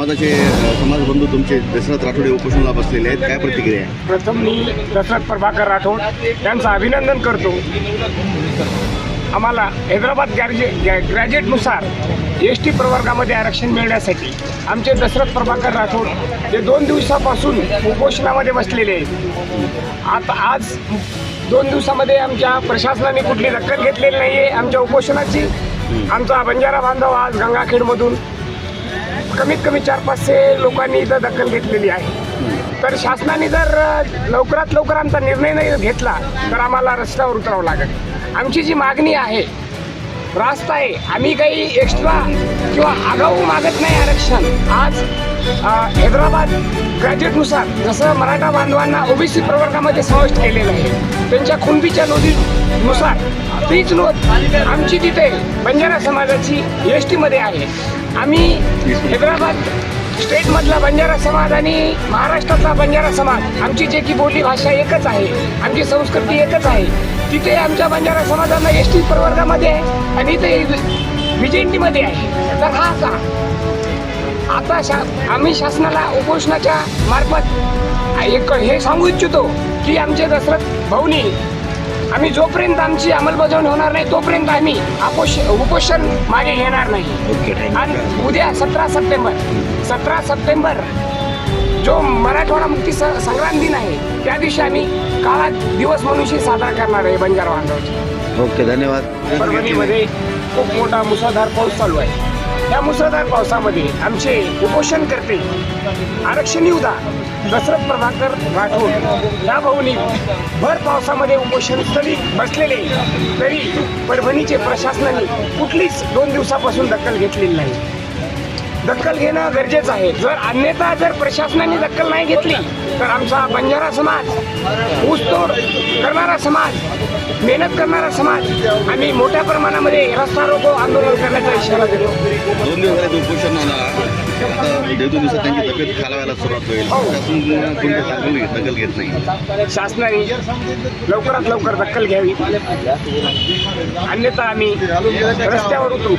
समाजाचे समाजबंधू तुमचे दशरथ राठोडे उपोषणाला बसलेले आहेत. काय प्रतिक्रिया आहे? प्रथम मी दशरथ प्रभाकर राठोड यांचं अभिनंदन करतो. आम्हाला हैदराबाद ग्रॅज्युए गॅ- ग्रॅज्युएटनुसार एस टी प्रवर्गामध्ये आरक्षण मिळण्यासाठी आमचे दशरथ प्रभाकर राठोड हे दोन दिवसापासून उपोषणामध्ये बसलेले आहेत. आता आज दोन दिवसामध्ये आमच्या प्रशासनाने कुठली दखल घेतलेली नाही आहे आमच्या उपोषणाची आमचा बंजारा बांधव आज गंगाखेडमधून कमीत कमी चार पाचशे लोकांनी इथं दखल घेतलेली आहे. तर शासनाने जर लवकरात लवकर आमचा निर्णय नाही घेतला तर आम्हाला रस्त्यावर उतरावं लागेल. आमची जी मागणी आहे रास्त आहे. आम्ही काही एक्स्ट्रा किंवा आगाऊ मागत नाही आरक्षण. आज हैदराबाद ग्रॅज्युएटनुसार जसं मराठा बांधवांना ओबीसी प्रवर्गामध्ये समाविष्ट केलेलं आहे त्यांच्या कुणबीच्या नोंदीनुसार तीच नोंद आमची तिथे बंजारा समाजाची एस टीमध्ये आहे. आम्ही हैदराबाद स्टेटमधला बंजारा समाज आणि महाराष्ट्रातला बंजारा समाज. आमची जे की बोली भाषा एकच आहे. आमची संस्कृती एकच आहे. तिथे आमच्या बंजारा समाजाला एस टी प्रवर्गामध्ये आहे आणि इथे विजेंटीमध्ये आहे. तर हा का? आता शा आम्ही शासनाला उपोषणाच्या मार्फत एक हे सांगू इच्छितो की आमचे दशरथ भाऊनी आम्ही जोपर्यंत आमची अंमलबजावणी होणार नाही तोपर्यंत आम्ही अपोष उपोषण मागे घेणार नाही. आणि उद्या सतरा सप्टेंबर सतरा सप्टेंबर जो मराठवाडा मुक्ती संग्राम दिन आहे त्या दिवशी आम्ही काळा दिवस म्हणून साजरा करणार आहे बंजारा बांधवाची. ओके धन्यवाद. परभणीमध्ये खूप मोठा मुसळधार पाऊस चालू आहे. या मुसळधार पावसामध्ये आमचे उपोषण करते. आरक्षण येऊ द्या दशरथ प्रभाकर राठोड. या भाऊनी भर पावसामध्ये उपोषण स्थळी बसलेले तरी परभणीचे प्रशासनाने कुठलीच दोन दिवसापासून दखल घेतलेली नाही. दखल घेणं गरजेचं आहे. जर अन्यथा जर प्रशासनाने दखल नाही घेतली तर आमचा बंजारा समाज ऊसतोड करणारा समाज मेहनत करणारा समाज आम्ही मोठ्या प्रमाणामध्ये रस्ता रोको आंदोलन करण्याचा इशारा देतो. दोन दिवस झाले दीड दोन दिवसात त्यांची तब्येत खालावायला सुरुवात होईल. हो. दखल घेत नाही. शासनाने लवकरात लवकर दखल घ्यावी. अन्यथा आम्ही रस्त्यावर उतरू.